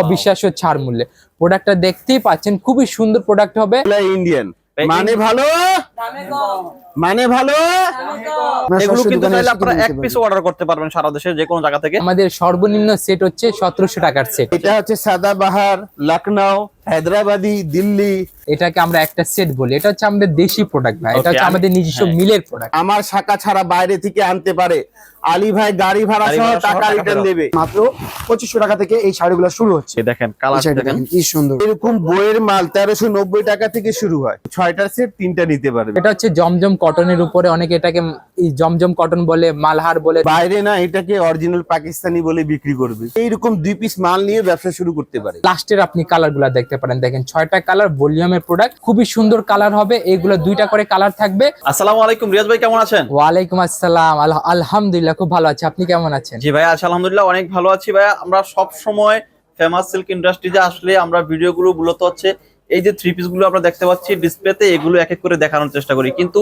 অবিশ্বাস্য ছাড় মূল্যে। প্রোডাক্টটা দেখতেই পাচ্ছেন খুবই সুন্দর প্রোডাক্ট হবে। ইন্ডিয়ান মানে ভালো? মানে ভালো? এগুলো কিন্তু চাইলে আপনারা এক পিস অর্ডার করতে পারবেন সারা দেশের যে কোনো জায়গা থেকে। আমাদের সর্বনিম্ন সেট হচ্ছে সতেরোশো টাকার সেট এটা হচ্ছে সাদাবাহার লখনৌ হায়দ্রাবাদি দিল্লি। এটাকে আমরা একটা সেট বলি। এটা হচ্ছে আমাদের দেশি প্রোডাক্ট ভাই। এটা হচ্ছে আমাদের নিজস্ব হ্যাঁ। মিলের প্রোডাক্ট আমার শাখা ছাড়া বাইরে থেকে আনতে পারে। আলী ভাই গাড়ি ভাড়া সহ টাকা রিটার্ন দেবে। মাত্র পঁচিশশো টাকা থেকে এই শাড়িগুলো শুরু হচ্ছে। দেখেন কালার দেখেন। কি সুন্দর। এরকম বইয়ের মাল তেরোশো নব্বই টাকা থেকে শুরু হয়। ছয়টার সেট তিনটা নিতে পারবে। এটা হচ্ছে জমজম কটনের উপরে অনেকে এটাকে জমজম কটন বলে মালহার বলে। বাইরে না এটাকে অরিজিনাল পাকিস্তানি বলে বিক্রি করবে। এইরকম দুই পিস মাল নিয়ে ব্যবসা শুরু করতে পারে। লাস্টের আপনি কালারগুলা দেখতে পারেন। দেখেন ছয়টা কালার ভলিউমের প্রোডাক্ট খুবই সুন্দর কালার হবে। এগুলো দুইটা করে কালার থাকবে। আসসালামু আলাইকুম রিয়াজ ভাই কেমন আছেন? ওয়ালাইকুম আসসালাম। আল- আলহামদুলিল্লাহ খুব ভালো আছে। আপনি কেমন আছেন? জি ভাই আছি আলহামদুলিল্লাহ অনেক ভালো আছি ভাই আমরা সব সময় ফেমাস সিল্ক ইন্ডাস্ট্রিতে আসলে আমরা ভিডিওগুলো মূলত হচ্ছে এই যে থ্রি পিসগুলো আমরা দেখতে পাচ্ছি ডিসপ্লেতে এগুলো এক এক করে দেখানোর চেষ্টা করি। কিন্তু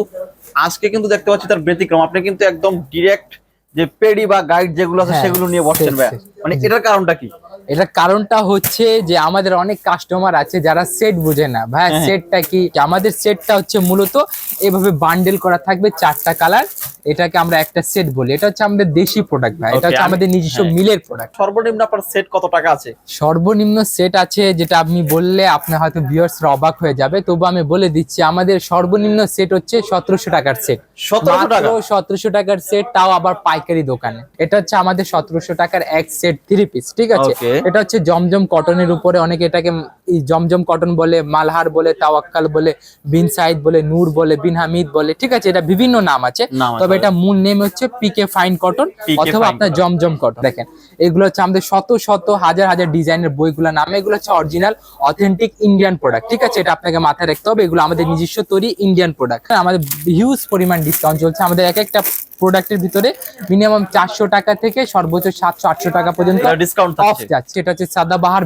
আজকে কিন্তু দেখতে পাচ্ছি তার ব্যতিক্রম। আপনি কিন্তু একদম ডিরেক্ট যে পেডি বা গাইড যেগুলো আছে হ্যাঁ, সেগুলো নিয়ে বসছেন ভাইয়া। ভাই মানে এটার কারণটা কি? এটার কারণটা হচ্ছে যে আমাদের অনেক কাস্টমার আছে যারা সেট বুঝে না। ভাই হ্যাঁ। সেটটা কি? আমাদের সেটটা হচ্ছে মূলত এভাবে বান্ডেল করা থাকবে চারটা কালার এটাকে আমরা একটা সেট বলি। এটা হচ্ছে আমাদের দেশি প্রোডাক্ট ভাই। এটা হচ্ছে আমাদের নিজস্ব হ্যাঁ। মিলের প্রোডাক্ট সর্বনিম্ন আপনার সেট কত টাকা আছে? সর্বনিম্ন সেট আছে যেটা আপনি বললে আপনার হয়তো ভিউয়ার্সরা অবাক হয়ে যাবে। তবু আমি বলে দিচ্ছি আমাদের সর্বনিম্ন সেট হচ্ছে সতেরোশো টাকার সেট 1700 টাকা? সতেরোশো টাকার সেট তাও আবার পাইকারি দোকানে। এটা হচ্ছে আমাদের সতেরোশো টাকার এক সেট থ্রি পিস ঠিক আছে. এটা হচ্ছে জমজম কটনের উপরে অনেকে এটাকে জমজম কটন বলে মালহার বলে তাওয়াক্কাল বলে বিন সাইদ বলে নূর বলে বিন হামিদ বলে ঠিক আছে এটা বিভিন্ন নাম আছে। তবে এটা মূল নেম হচ্ছে পিকে ফাইন কটন অথবা আপনার জমজম কটন। দেখেন এগুলো হচ্ছে আমাদের শত শত হাজার হাজার ডিজাইনের বইগুলো নাম। এগুলো হচ্ছে অরিজিনাল অথেন্টিক ইন্ডিয়ান প্রোডাক্ট ঠিক আছে? এটা আপনাকে মাথায় রাখতে হবে। এগুলো আমাদের নিজস্ব তৈরি ইন্ডিয়ান প্রোডাক্ট আমাদের হিউজ পরিমাণ ডিসকাউন্ট চলছে। আমাদের এক একটা প্রোডাক্টের ভিতরে মিনিমাম চারশো টাকা থেকে সর্বোচ্চ সাতশো আটশো টাকা পর্যন্ত ডিসকাউন্ট অফ যাচ্ছে। এটা হচ্ছে সাদাবাহার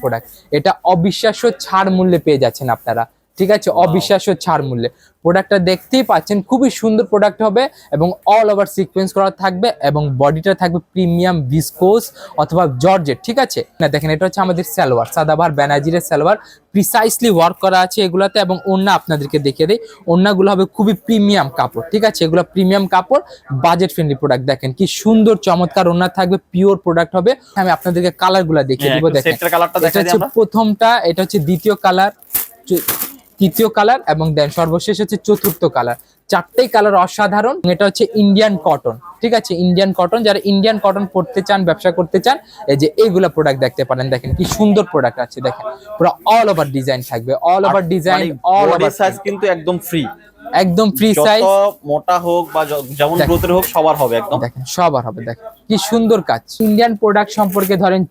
প্রোডাক্ট এটা অবিশ্বাস্য ছাড় মূল্যে পেয়ে যাচ্ছেন আপনারা। ঠিক আছে? অবিশ্বাস্য ছাড় মূল্যে। প্রোডাক্টটা দেখতেই পাচ্ছেন খুবই সুন্দর প্রোডাক্ট হবে এবং অল ওভার সিকোয়েন্স করা থাকবে এবং বডিটা থাকবে প্রিমিয়াম ভিসকোস অথবা জর্জেট ঠিক আছে? না দেখেন এটা হচ্ছে আমাদের সালোয়ার সাদাবাহার বেনাজিরের সালোয়ার প্রিসাইসলি ওয়ার্ক করা আছে এগুলাতে এবং ওন্না আপনাদেরকে দেখিয়ে দেয় ওন্নাগুলো হবে খুবই প্রিমিয়াম কাপড় ঠিক আছে? এগুলো প্রিমিয়াম কাপড় বাজেট ফ্রেন্ডলি প্রোডাক্ট দেখেন কি সুন্দর চমৎকার ওন্না থাকবে পিওর প্রোডাক্ট হবে। আমি আপনাদেরকে কালারগুলা দেখিয়ে হ্যাঁ, দিব দেখেন। কালারটা এটা হচ্ছে প্রথমটা এটা হচ্ছে দ্বিতীয় কালার তৃতীয় কালার এবং দেন সর্বশেষ হচ্ছে চতুর্থ কালার। চারটেই কালার অসাধারণ। এটা হচ্ছে ইন্ডিয়ান কটন ঠিক আছে? ইন্ডিয়ান কটন যারা ইন্ডিয়ান কটন পড়তে চান ব্যবসা করতে চান এই যে এইগুলা প্রোডাক্ট দেখতে পারেন। দেখেন কি সুন্দর প্রোডাক্ট আছে। দেখেন পুরো অল ওভার ডিজাইন থাকবে। All over design all over size কিন্তু একদম ফ্রি একদম ফ্রি সাইজ মোটা হোক বা যেমন গ্রোথের হোক সবার হবে একদম। দেখেন সবার হবে দেখেন। কি সুন্দর কাজ। ইন্ডিয়ান প্রোডাক্ট সম্পর্কে ধরেন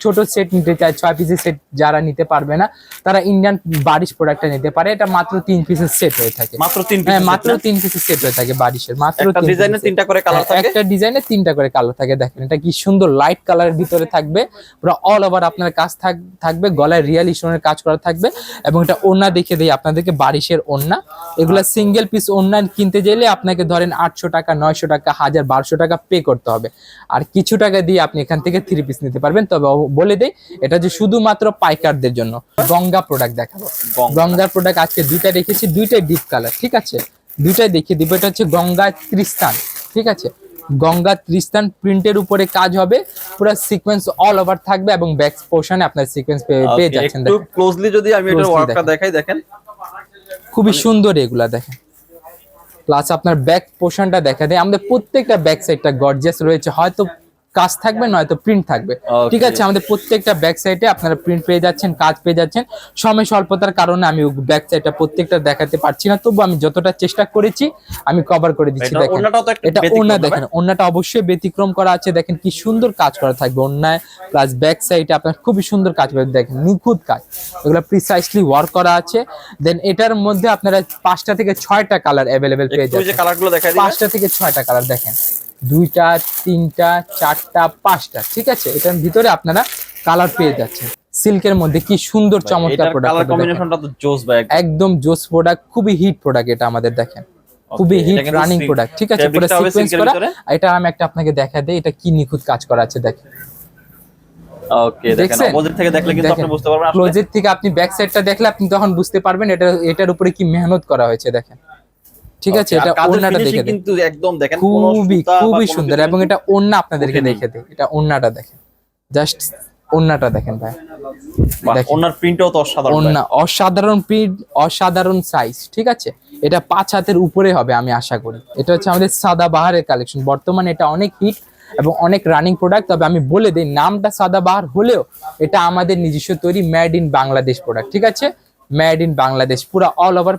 ছোট সেট নিতে চায় ছয় পিসের সেট যারা নিতে পারবে না তারা ইন্ডিয়ান বারিশ প্রোডাক্টটা নিতে পারে। এটা মাত্র তিন পিসের সেট হয়ে থাকে। মাত্র তিন হ্যাঁ মাত্র তিন পিসের সেট হয়ে থাকে বারিশের। মাত্র ডিজাইনে তিনটা করে কালার হ্যাঁ, থাকে? একটা ডিজাইনে তিনটা করে কালার থাকে। দেখেন এটা কি সুন্দর লাইট কালারের ভিতরে থাকবে। পুরো অল ওভার আপনার কাজ থাক- থাকবে গলায় রিয়াল স্টোনের কাজ করা থাকবে। এবং এটা ওন্না দেখে দিই আপনাদেরকে বারিশের ওন্না এগুলা সিঙ্গেল পিস ওন্না কিনতে গেলে আপনাকে ধরেন আটশো টাকা নয়শো টাকা হাজার বারোশো টাকা পে করতে হবে। আর কিছু টাকা দিয়ে আপনি এখান থেকে থ্রি পিস নিতে পারবেন। তবে বলে দেই এটা যে শুধুমাত্র পাইকারদের জন্য। গঙ্গা প্রোডাক্ট দেখাবো। গঙ্গার প্রোডাক্ট আজকে দুইটা রেখেছি দুইটাই ডিপ কালার ঠিক আছে? দুইটাই দেখিয়ে দিব। এটা হচ্ছে গঙ্গা ত্রিস্তান ঠিক আছে? গঙ্গা ত্রিস্তান প্রিন্টের উপরে কাজ হবে। পুরো সিকোয়েন্স অল ওভার থাকবে এবং ব্যাক পোর্শনে আপনার সিকোয়েন্স পেয়ে যাচ্ছেন। একটু ক্লোজলি যদি আমি Closely ওয়ার্কটা দেখাই দেখেন। খুবই সুন্দর এগুলা দেখেন। প্লাস আপনার ব্যাক পোর্শনটা দেখা দেয়। আমাদের প্রত্যেকটা ব্যাক সাইডটা গর্জিয়াস রয়েছে। হয়তো কাজ থাকবে নয়তো প্রিন্ট থাকবে। ঠিক আছে আমাদের প্রত্যেকটা ব্যাক সাইডে আপনারা প্রিন্ট পেয়ে যাচ্ছেন কাজ পেয়ে যাচ্ছেন। সময় স্বল্পতার কারণে আমি ব্যাক সাইডটা প্রত্যেকটা দেখাতে পারছি না তবু আমি যতটা চেষ্টা করেছি আমি কভার করে দিচ্ছি দেখেন। এটা হবে। দেখেন ওন্নাটা অবশ্যই ব্যতিক্রম করা আছে দেখেন কি সুন্দর কাজ করা থাকবে ওন্নায় প্লাস ব্যাক সাইডে আপনার খুবই সুন্দর কাজ পাবেন দেখেন নিখুঁত কাজ। এগুলো প্রিসাইসলি ওয়ার্ক করা আছে। দেন এটার মধ্যে আপনারা পাঁচটা থেকে ছয়টা কালার অ্যাভেলেবেল পেয়ে একটু ওই যে যাচ্ছেন। কালারগুলো দেখাই দিই। পাঁচটা থেকে ছয়টা কালার দেখেন। দুইটা তিনটা চারটা পাঁচটা ঠিক আছে? এটার ভিতরে আপনারা কালার পেয়ে যাচ্ছেন। সিল্কের মধ্যে কি সুন্দর চমৎকার কালার প্রোডাক্ট কম্বিনেশনটা তো জোস ভাই একদম। জোস প্রোডাক্ট খুবই হিট প্রোডাক্ট এটা আমাদের দেখেন। খুবই হিট রানিং প্রোডাক্ট ঠিক আছে? পুরো সিকোয়েন্স করা। এটা আমি একটা আপনাকে দেখা দেই এটা কি নিখুঁত কাজ করা আছে দেখেন। ওকে দেখেন অপোজিট থেকে দেখলে কিন্তু আপনি বুঝতে পারবেন। ক্লোজের থেকে আপনি ব্যাক সাইডটা দেখলে আপনি তখন বুঝতে পারবেন এটা এটার উপরে কি মেহনত করা হয়েছে দেখেন। ঠিক আছে এটা ওন্নাটা দেখে কিন্তু একদম দেখেন খুবই খুবই সুন্দর এবং এটা ওন্না আপনাদেরকে দেখে দিই এটা ওন্নাটা দেখেন। জাস্ট ওন্নাটা দেখেন ভাই। ওনার প্রিন্টও তো অসাধারণ। ওন্না অসাধারণ প্রিন্ট অসাধারণ সাইজ ঠিক আছে? এটা পাঁচ হাতের উপরে হবে আমি আশা করি। এটা হচ্ছে আমাদের সাদা বাহারের কালেকশন বর্তমানে এটা অনেক হিট এবং অনেক রানিং প্রোডাক্ট তবে আমি বলে দিই নামটা সাদা বাহার হলেও এটা আমাদের নিজস্ব তৈরি মেড ইন বাংলাদেশ প্রোডাক্ট ঠিক আছে? Made in Bangladesh. পুরো অল ওভার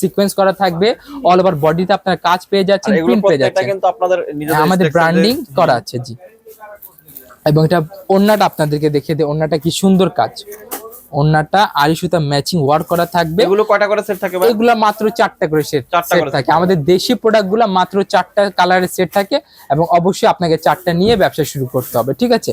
সিকোয়েন্স করা থাকবে অল ওভার বডিতে আপনার কাজ পেয়ে যাচ্ছেন প্রিন্ট পেয়ে যাচ্ছেন। কিন্তু আপনাদের হ্যাঁ, নিজেদের আমাদের ব্র্যান্ডিং করা আছে জি। এবং এটা ওন্নাটা আপনাদেরকে দেখিয়ে দিই ওন্নাটা কি সুন্দর কাজ। ওন্নাটা আড়ি সুতা ম্যাচিং ওয়ার্ক করা থাকবে। এগুলো কয়টা করে সেট থাকে এগুলা মাত্র চারটা করে সেট থাকে। আমাদের দেশি প্রোডাক্টগুলা মাত্র চারটা কালারের সেট থাকে এবং অবশ্যই আপনাকে চারটা নিয়ে ব্যবসা শুরু করতে হবে ঠিক আছে?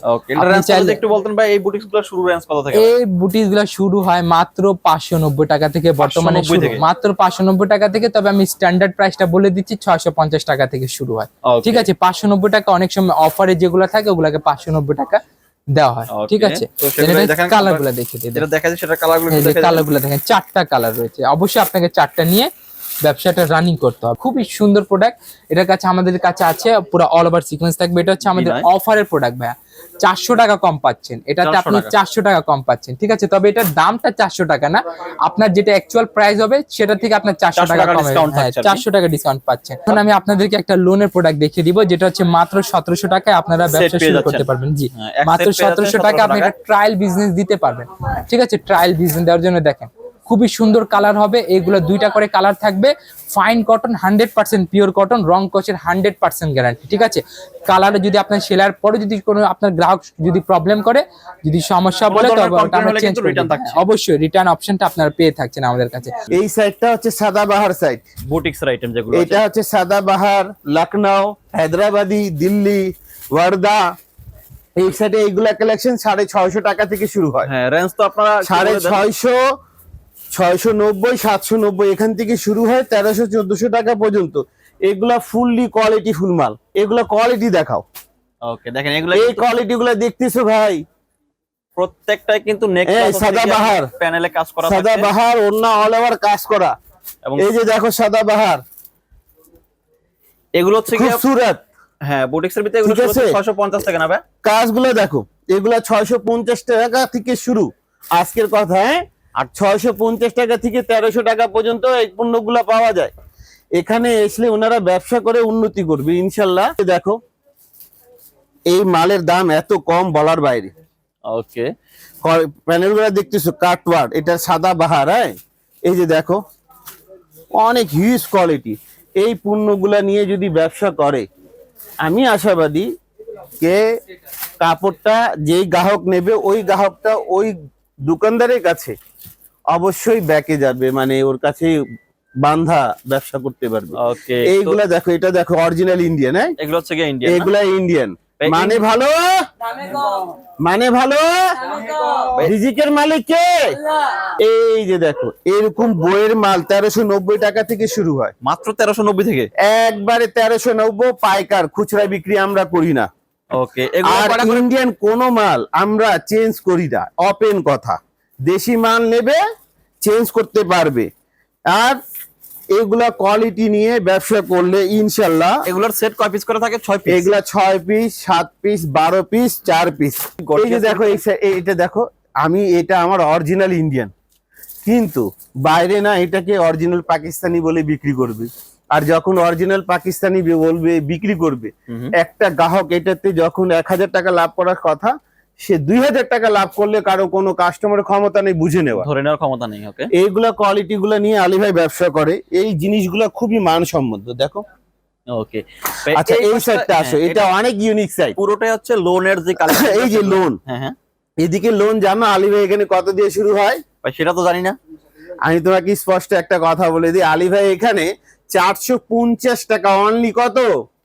একটু বলতেন ভাই এই বুটিক্সগুলো শুরু রেঞ্জ কত থেকে? এই বুটিসগুলা শুরু হয় মাত্র পাঁচশো নব্বই টাকা থেকে বর্তমানে? মাত্র পাঁচশো নব্বই টাকা থেকে তবে আমি স্ট্যান্ডার্ড প্রাইসটা বলে দিচ্ছি ছয়শো পঞ্চাশ টাকা থেকে শুরু হয়। ঠিক আছে পাঁচশো নব্বই টাকা অনেক সময় অফারে যেগুলো থাকে ওগুলাকে পাঁচশো নব্বই টাকা দেওয়া হয় ঠিক আছে? কালারগুলো দেখে দিই। দেখা যায় সেটা কালারগুলো কালারগুলো দেখেন চারটা কালার রয়েছে। অবশ্যই আপনাকে চারটা নিয়ে ব্যবসাটা রানিং করতে হবে। খুবই সুন্দর প্রোডাক্ট এটার কাছে আমাদের কাছে আছে পুরো অল ওভার সিকোয়েন্স থাকবে। এটা হচ্ছে আমাদের অফারের প্রোডাক্ট ভাইয়া। চারশো টাকা কম পাচ্ছেন। এটাতে 400 আপনি চারশো টাকা কম পাচ্ছেন। ঠিক আছে? তবে এটার দামটা চারশো টাকা না। আপনার যেটা অ্যাকচুয়াল প্রাইস হবে সেটা থেকে আপনার চারশো টাকা কম হ্যাঁ। চারশো টাকা ডিসকাউন্ট পাচ্ছেন। এখন আমি আপনাদেরকে একটা লোনের প্রোডাক্ট দেখিয়ে দিব যেটা হচ্ছে মাত্র সতেরোশো টাকায় আপনারা ব্যবসা শুরু করতে পারবেন। জি। হ্যাঁ, মাত্র সতেরোশো টাকা আপনি একটা ট্রায়াল বিজনেস দিতে পারবেন। ঠিক আছে? ট্রায়াল বিজনেস দেওয়ার জন্য দেখেন। খুবই সুন্দর কালার হবে। এগুলো দুইটা করে কালার থাকবে। Fine cotton hundred percent pure cotton রং কচের হান্ড্রেড পার্সেন্ট গ্যারান্টি ঠিক আছে? কালারে যদি আপনার সেলার পরে যদি কোনো আপনার গ্রাহক যদি প্রবলেম করে যদি সমস্যা বলে। হ্যাঁ, অবশ্যই রিটার্ন অপশনটা আপনারা পেয়ে থাকছেন আমাদের কাছে। এই সাইডটা হচ্ছে সাদাবাহার সাইড বুটিক্স আইটেম যেগুলো এটা হচ্ছে সাদাবাহার লখনউ হায়দ্রাবাদি দিল্লি ওয়ার্দা। এই সাইডে এইগুলা কালেকশন সাড়ে ছয়শো টাকা থেকে শুরু হয়। হ্যাঁ রেঞ্জ তো আপনারা সাড়ে ছয়শো ছয়শো নব্বই সাতশো নব্বই এখান থেকে শুরু হয় তেরোশো চোদ্দশো টাকা পর্যন্ত। এগুলা ফুললি কোয়ালিটি ফুল মাল। এগুলা কোয়ালিটি দেখাও। ওকে দেখেন এগুলো এই কোয়ালিটি গুলা দেখতেছো ভাই? প্রত্যেকটাই কিন্তু সাদাবাহার। প্যানেলে কাজ করা সাদা থাকে। বাহার অন্য অল ওভার কাজ করা। এবং এই যে দেখো সাদা বাহার। এগুলো হচ্ছে কি খুবসুরত। হ্যাঁ বুটিক্স এর ভিতরে এগুলো ঠিক আছে। ছয়শো পঞ্চাশ টাকা না ভাই? কাজগুলো দেখো। এগুলা ছয়শো পঞ্চাশ টাকা থেকে শুরু। আজকের কথা হ্যাঁ? আর ছয়শো পঞ্চাশ টাকা থেকে তেরোশো টাকা পর্যন্ত এই পণ্যগুলো পাওয়া যায়। এখানে এসলে ওনারা ব্যবসা করে উন্নতি করবে ইনশাল্লাহ। দেখো এই মালের দাম এত কম বলার বাইরে। ওকে। প্যানেলগুলা দেখতেছো কাটওয়ার্ড এটা সাদা বাহার হ্যাঁ? এই যে দেখো অনেক হিউজ কোয়ালিটি এই পণ্যগুলা নিয়ে যদি ব্যবসা করে আমি আশাবাদী কে কাপড়টা যেই গ্রাহক নেবে ওই গ্রাহকটা ওই দোকানদারের কাছে অবশ্যই ব্যাকে যাবে মানে ওর কাছে বান্ধা ব্যবসা করতে পারবে। ওকে এইগুলা দেখো এটা দেখো অরিজিনাল ইন্ডিয়ান হ্যাঁ? এগুলো হচ্ছে ইন্ডিয়ান এগুলা ইন্ডিয়ান মানে ভালো? মানে ভালো? রিজিকের মালিক কে? এই যে দেখো এরকম বইয়ের মাল তেরোশো নব্বই টাকা থেকে শুরু হয়। মাত্র তেরোশো নব্বই থেকে? একবারে তেরোশো নব্বই পাইকার খুচরা বিক্রি আমরা করি না। ওকে আর ইন্ডিয়ান কোন মাল আমরা চেঞ্জ করি না ওপেন কথা। দেশি মাল নেবে চেঞ্জ করতে পারবে। আর এগুলা কোয়ালিটি নিয়ে ব্যবসা করলে ইনশাল্লাহ এগুলোর সেট কয় পিস করে থাকে? ছয় পিস এগুলা ছয় পিস সাত পিস বারো পিস চার পিস এই যে দেখো এটা দেখো আমি এটা আমার অরিজিনাল ইন্ডিয়ান কিন্তু বাইরে না এটাকে অরিজিনাল পাকিস্তানি বলে বিক্রি করবে। আর যখন অরিজিনাল পাকিস্তানি বলবে বিক্রি করবে। একটা গ্রাহক এটাতে যখন এক হাজার টাকা লাভ করার কথা সে দুই হাজার টাকা লাভ করলে কারও কোনো কাস্টমারের ক্ষমতা নেই বুঝে নেওয়া। ধরে নেওয়ার ক্ষমতা নেই ওকে এইগুলা কোয়ালিটি গুলা নিয়ে আলী ভাই ব্যবসা করে এই জিনিসগুলা খুবই মানসম্মত দেখো। ওকে আচ্ছা এই সাইডটা হ্যাঁ, আসো এটা অনেক ইউনিক সাইড পুরোটাই হচ্ছে লোনের যে কালেকশন এই যে লোন হ্যাঁ হ্যাঁ। এদিকে লোন জানো আলী ভাই এখানে কত দিয়ে শুরু হয়? সেটা তো জানি না। আমি তোমাকে স্পষ্ট একটা কথা বলে দিই আলী ভাই এখানে চারশো পঞ্চাশ টাকা অনলি কত?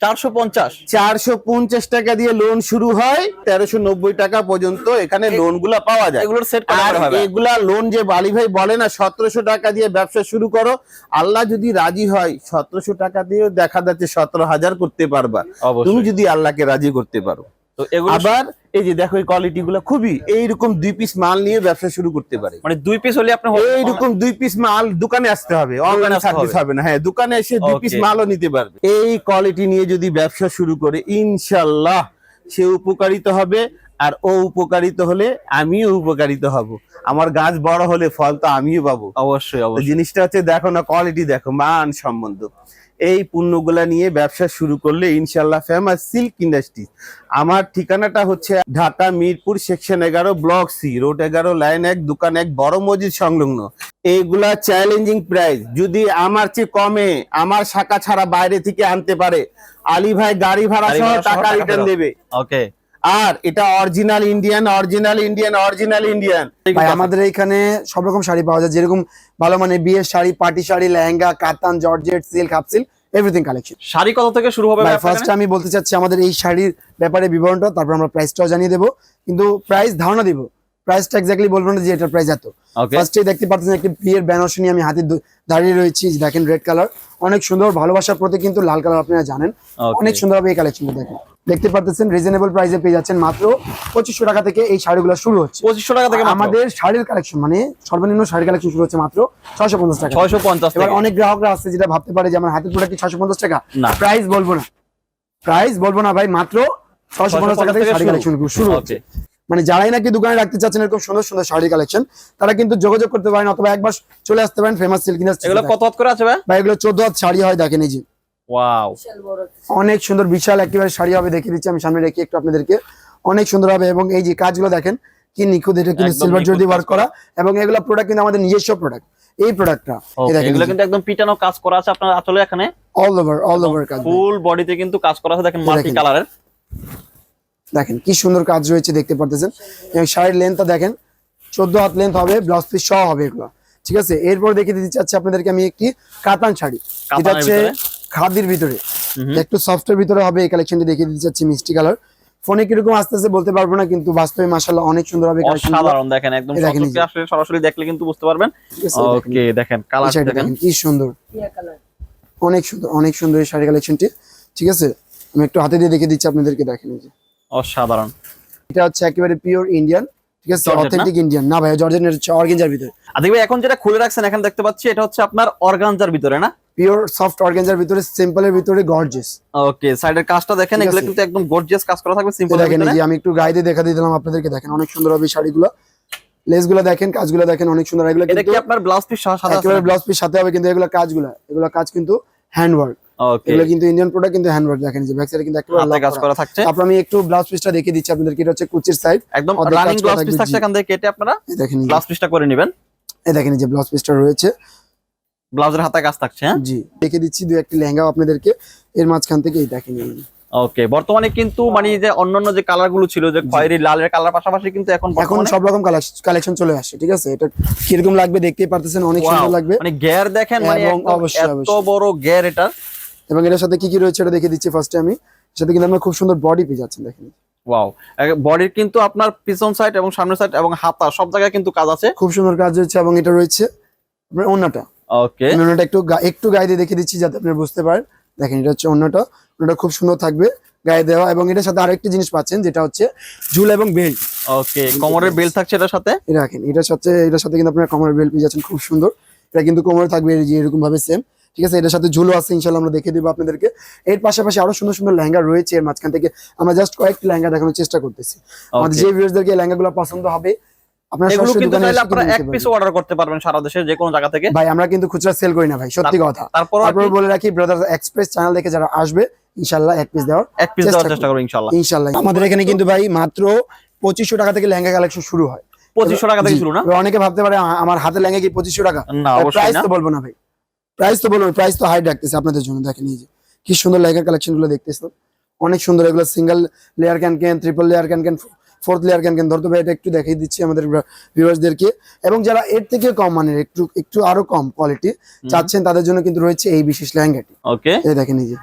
চারশো পঞ্চাশ। চারশো পঞ্চাশ টাকা দিয়ে লোন শুরু হয় তেরোশো নব্বই টাকা পর্যন্ত এখানে লোনগুলা পাওয়া যায়। এগুলোর সেট আর এগুলা লোন যে বালি ভাই বলে না সতেরোশো টাকা দিয়ে ব্যবসা শুরু করো। আল্লাহ যদি রাজি হয় সতেরোশো টাকা দিয়ে দেখা যাচ্ছে সতেরো হাজার করতে পারবা। তুমি যদি আল্লাহকে রাজি করতে পারো। তো এগুলো আবার এই যে দেখো এই কোয়ালিটি গুলো খুবই এইরকম দুই পিস মাল নিয়ে ব্যবসা শুরু করতে পারে। মানে দুই পিস হলে আপনি এইরকম দুই পিস মাল দোকানে আসতে হবে অনলাইনে সার্ভিস হবে। না। হ্যাঁ দোকানে এসে দুই পিস মালও নিতে পারবে। এই কোয়ালিটি নিয়ে যদি ব্যবসা শুরু করে ইনশাল্লাহ সে উপকারিত হবে আর ও উপকারিত হলে আমিও উপকারিত হব। আমার গাছ বড় হলে ফল তো আমিও পাবো। অবশ্যই জিনিসটা হচ্ছে দেখো না কোয়ালিটি দেখো মান সম্বন্ধ। এই পণ্যগুলা নিয়ে ব্যবসা শুরু করলে ইনশাল্লাহ ফেমাস সিল্ক ইন্ডাস্ট্রি আমার ঠিকানাটা হচ্ছে ঢাকা মিরপুর সেকশন এগারো ব্লক সি রোড এগারো লাইন এক দোকান এক বড় মসজিদ সংলগ্ন। এইগুলা চ্যালেঞ্জিং প্রাইস যদি আমার চেয়ে কমে আমার শাখা ছাড়া বাইরে থেকে আনতে পারে আলী ভাই গাড়ি ভাড়া সহ টাকা টাকা রিটার্ন দেবে। ওকে আর এটা original Indian original Indian original Indian ভাই আমাদের এখানে সব রকম শাড়ি পাওয়া যায় যেরকম ভালো মানে বিয়ের শাড়ি পার্টি শাড়ি লেহেঙ্গা কাতান georgette silk half silk everything collection sari কত থেকে শুরু হবে ফার্স্ট আমি বলতে চাচ্ছি আমাদের এই শাড়ির ব্যাপারে বিবরণটা তারপর আমরা প্রাইসটাও জানিয়ে দেবো। কিন্তু প্রাইস ধারণা দিব। প্রাইসটা এক্স্যাক্টলি বলব না যে এটার প্রাইস এত। ফার্স্টে দেখতে পাচ্ছেন একটি বিয়ের ব্যানার নিয়ে আমি হাতে দাঁড়িয়ে রয়েছি দেখেন রেড কালার অনেক সুন্দর ভালোবাসার প্রতি কিন্তু লাল কালার আপনারা জানেন। অনেক সুন্দর হবে এই কালেকশনটা দেখেন। দেখতে পাচ্ছেন রিজনেবল প্রাইসে পেয়ে যাচ্ছেন মাত্র পঁচিশশো টাকা থেকে এই শাড়িগুলো শুরু হচ্ছে। পঁচিশশো টাকা থেকে আমাদের শাড়ির কালেকশন মানে সর্বনিম্ন শাড়ির কালেকশন শুরু হচ্ছে মাত্র ছয়শো পঞ্চাশ টাকা। ছয়শো পঞ্চাশ এবার অনেক গ্রাহকরা আছে যেটা ভাবতে পারে যে আমার হাতের প্রোডাক্ট ছয়শো পঞ্চাশ টাকা? না। প্রাইস বলব না। প্রাইস বলব না ভাই মাত্র ছয়শো পঞ্চাশ টাকা থেকে শাড়ি কালেকশন শুরু হচ্ছে। মানে যারাই নাকি দোকানে রাখতে চাচ্ছেন এরকম সুন্দর সুন্দর শাড়ির কালেকশন তারা কিন্তু যোগাযোগ করতে পারেন অথবা একবার চলে আসতে পারেন ফেমাস সিল্ক এগুলো কত হাত করে আছে ভাই? ভাই এগুলো চোদ্দ হাত শাড়ি হয় দেখেন এই যে। ওয়াও অনেক সুন্দর বিশাল একেবারে শাড়ি হবে দেখিয়ে দিচ্ছি আমি সামনে রেখে একটু আপনাদেরকে। অনেক সুন্দর হবে এবং এই যে কাজগুলো দেখেন কি নিখুঁত এটা কিন্তু সিলভার নিখুঁত ওয়ার্ক করা এবং এগুলো প্রোডাক্ট কিন্তু আমাদের নিজস্ব প্রোডাক্ট এই প্রোডাক্টটা এগুলো কিন্তু একদম পিটানো কাজ করা আছে আপনার আসলে এখানে। অল ওভার অল ওভার কাজ। ফুল বডিতে কিন্তু কাজ করা আছে দেখেন মাল্টি। কালারের। দেখেন কি সুন্দর কাজ রয়েছে দেখতে পারতেছেন। এবং শাড়ির লেন্থটা দেখেন চোদ্দ হাত লেন্থ হবে ব্লাউজ পিস সহ হবে এগুলো। ঠিক আছে? এরপর দেখে দিতে চাচ্ছি আপনাদেরকে আমি একটি কাতান শাড়ি। এটা হচ্ছে? খাদির ভিতরে। একটু সফটের ভিতরে হবে এই কালেকশনটি দেখিয়ে দিতে চাচ্ছি মিষ্টি কালার ফোনে কীরকম আস্তে আস্তে বলতে পারব না কিন্তু বাস্তবে মাসাল্লাহ অনেক সুন্দর হবে গুলো। দেখেন একদম সচক্ষে আসলে সরাসরি দেখলে কিন্তু বুঝতে পারবেন। ওকে দেখেন। কালার দেখেন কি সুন্দর। অনেক সুন্দর অনেক সুন্দর এই শাড়ি কালেকশনটি ঠিক আছে? আমি একটু হাতে দিয়ে দেখে দিচ্ছি আপনাদেরকে দেখেন এই যে। অসাধারণ। এটা হচ্ছে একেবারে পিওর ইন্ডিয়ান ঠিক আছে? অথেন্টিক ইন্ডিয়ান না ভাই জর্জেন হচ্ছে অর্গেঞ্জার ভিতরে। আর দেখবে এখন যেটা খুলে রাখছেন এখন দেখতে পাচ্ছি এটা হচ্ছে আপনার অর্গানজার ভিতরে না? পিওর সফট অর্গেঞ্জার ভিতরে সিম্পলের ভিতরে গর্জিয়াস ওকে সাইডের কাজটা দেখেন এগুলো কিন্তু একদম গর্জিয়াস কাজ করা থাকবে সিম্পল দেখেন এই যে আমি একটু গায়ে দিয়ে দেখা দিয়ে দিলাম আপনাদেরকে দেখেন অনেক সুন্দর হবে শাড়িগুলো। লেসগুলো দেখেন কাজগুলো দেখেন অনেক সুন্দর এগুলো এটা কি আপনার ব্লাউজ পিস সাদা একেবারে ব্লাউজ পিস সাথে হবে কিন্তু এগুলো কাজগুলো এগুলো কাজ কিন্তু হ্যান্ড ওয়ার্ক ওকে এগুলো কিন্তু ইন্ডিয়ান প্রোডাক্ট কিন্তু হ্যান্ড ওয়ার্ক দেখেন যে ব্যাক সাইডে কিন্তু একেবারে কাজ করা। থাকছে। তারপর আমি একটু ব্লাউজ পিসটা দেখিয়ে দিচ্ছি আপনাদেরকে এটা হচ্ছে কুচির সাইড একদম রানিং ব্লাউজ পিস থাকছে এখান থেকে কেটে আপনারা এই দেখেন ব্লাউজ পিসটা করে নেবেন। এই দেখেন যে ব্লাউজ পিসটা রয়েছে। ব্লাউজের হাতে কাজ থাকছে হ্যাঁ? জি। দেখে দিচ্ছি দু একটি লেহেঙ্গা আপনাদেরকে। এর মাঝখান থেকে এই দেখেন এই যে। ওকে বর্তমানে কিন্তু মানে যে অন্যান্য যে কালারগুলো ছিল যে খয়েরি লালের কালার পাশাপাশি কিন্তু এখন এখন সব রকম কালেকশন চলে আসে ঠিক আছে? এটা কীরকম লাগবে দেখতেই পারতেছেন অনেক সুন্দর লাগবে। মানে গিয়ার দেখেন মানে অবশ্যই, এত বড় গিয়ার এটা। এবং এটার সাথে কি কি রয়েছে এটা দেখে দিচ্ছি ফার্স্টে আমি। এর সাথে কিন্তু আমরা খুব সুন্দর বডি পেয়ে যাচ্ছেন দেখেন। ওয়াও বডির কিন্তু আপনার পিছন সাইড এবং সামনের সাইড এবং হাতা সব জায়গায় কিন্তু কাজ আছে। খুব সুন্দর কাজ রয়েছে এবং এটা রয়েছে অন্যটা ওকে আমি একটু একটু গায়ে দিয়ে দেখে দিচ্ছি যাতে আপনারা বুঝতে পারেন। দেখেন এটা হচ্ছে অন্যটা। অন্যটা খুব সুন্দর থাকবে গায়ে দেওয়া এবং এটার সাথে আরেকটি জিনিস পাচ্ছেন যেটা হচ্ছে ঝুল এবং বেল্ট। ওকে কোমরের বেল থাকছে এটার সাথে? এটা রাখেন এটার সাথে এটার সাথে কিন্তু আপনার কোমরের বেল্ট পেয়ে যাচ্ছেন খুব সুন্দর। এটা কিন্তু কোমরে থাকবে এই যে এরকম ভাবে সেম ঠিক আছে এটার সাথে ঝুলো আছে ইনশাল্লাহ আমরা দেখে দিব আপনাদেরকে। এর পাশাপাশি আরও সুন্দর সুন্দর লেহেঙ্গা রয়েছে এর মাঝখান থেকে। আমরা জাস্ট কয়েকটি লেহেঙ্গা দেখানোর চেষ্টা করতেছি। আমাদের. যে ভিউয়ার্সদেরকে লেহেঙ্গাগুলো পছন্দ হবে এগুলো কিন্তু চাইলে আপনারা এক পিস অর্ডার করতে পারবেন সারা দেশের যে কোনো জায়গা থেকে। ভাই আমরা কিন্তু খুচরা সেল করি না ভাই সত্যি কথা। তারপর বলে রাখি ব্রাদার এক্সপ্রেস চ্যানেল দেখে যারা আসবে ইনশাল্লাহ এক পিস দেওয়ার এক পিস দেওয়ার চেষ্টা করব। করব ইনশাল্লাহ। ইনশাল্লাহ। আমাদের এখানে কিন্তু ভাই মাত্র টাকা থেকে লেহেঙ্গা কালেকশন শুরু হয়। টাকা থেকে শুরু না? অনেকে ভাবতে পারে আমার হাতে লেহেঙ্গা কি পঁচিশশো টাকা? না প্রাইস তো বলব না ভাই। প্রাইস তো বলব প্রাইস তো হাই রাখতেছে আপনাদের জন্য। দেখেন এই যে কি সুন্দর লেহেঙ্গার কালেকশনগুলো দেখতেছেন। অনেক সুন্দর এগুলো single layer can can triple layer can can fourth layer can can ধরতে হবে এটা একটু দেখিয়ে দিচ্ছি আমাদের ভিউয়ার্সদেরকে এবং যারা এর থেকে কম মানের একটু একটু আরও কম কোয়ালিটি চাচ্ছেন তাদের জন্য কিন্তু রয়েছে এই বিশেষ লেহেঙ্গাটি। ওকে এই দেখেন এই যে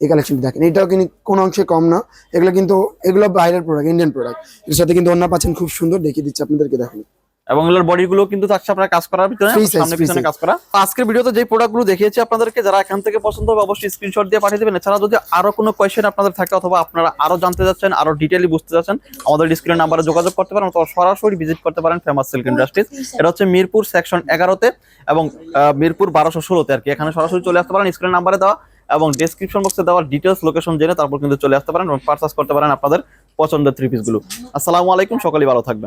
এই কালেকশনটি দেখেন। এটাও কিন্তু কোন অংশে কম না। এগুলো কিন্তু এগুলো বাইরের প্রোডাক্ট ইন্ডিয়ান প্রোডাক্টের সাথে কিন্তু অন্য পাচ্ছেন খুব সুন্দর। দেখিয়ে দিচ্ছি আপনাদেরকে দেখেন। এবং এগুলোর বডি গুলো কিন্তু থাকছে আপনার কাজ করার ভিতরে সামনে পিছনে কাজ করা। আজকের ভিডিওতে যে প্রোডাক্টগুলো দেখিয়েছি আপনাদেরকে যারা এখান থেকে পছন্দ হবে অবশ্যই স্ক্রিনশট দিয়ে পাঠিয়ে দেবেন। এছাড়া যদি আরও কোনো কোয়েশ্চেন আপনাদের থাকে অথবা আপনারা আরও জানতে যাচ্ছেন আরও ডিটেইলি বুঝতে যাচ্ছেন আমাদের ডিসপ্লে নাম্বারে যোগাযোগ করতে পারেন অথবা সরাসরি ভিজিট করতে পারেন ফেমাস সিল্ক ইন্ডাস্ট্রিজ এটা হচ্ছে মিরপুর সেকশন এগারোতে এবং আহ, মিরপুর বারোশো ষোলোতে আর কি। এখানে সরাসরি চলে আসতে পারেন স্ক্রিন নাম্বারে দেওয়া এবং ডেসক্রিপশন বক্সে দেওয়া ডিটেলস লোকেশন জেনে তারপর কিন্তু চলে আসতে পারেন এবং পারচেস করতে পারেন আপনাদের পছন্দের থ্রি পিসগুলো আসসালামু আলাইকুম সকালে ভালো থাকবেন।